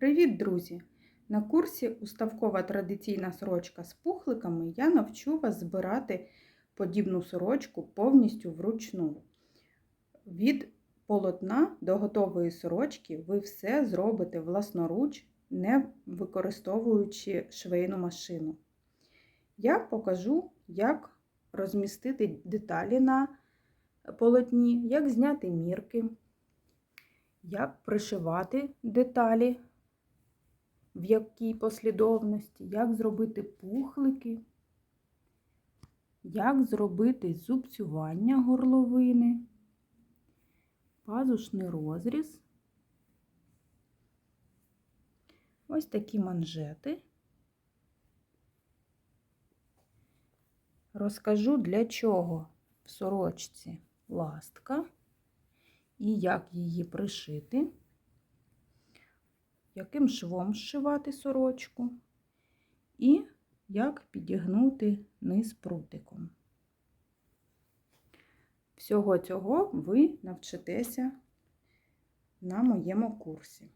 Привіт, друзі! На курсі Уставкова традиційна сорочка з пухликами я навчу вас збирати подібну сорочку повністю вручну. Від полотна до готової сорочки ви все зробите власноруч, не використовуючи швейну машину. Я покажу, як розмістити деталі на полотні, як зняти мірки, як пришивати деталі, в якій послідовності, як зробити пухлики, як зробити зубцювання горловини, пазушний розріз, ось такі манжети. Розкажу, для чого в сорочці ластка і як її пришити, яким швом зшивати сорочку, і як підігнути низ прутиком. Всього цього ви навчитеся на моєму курсі.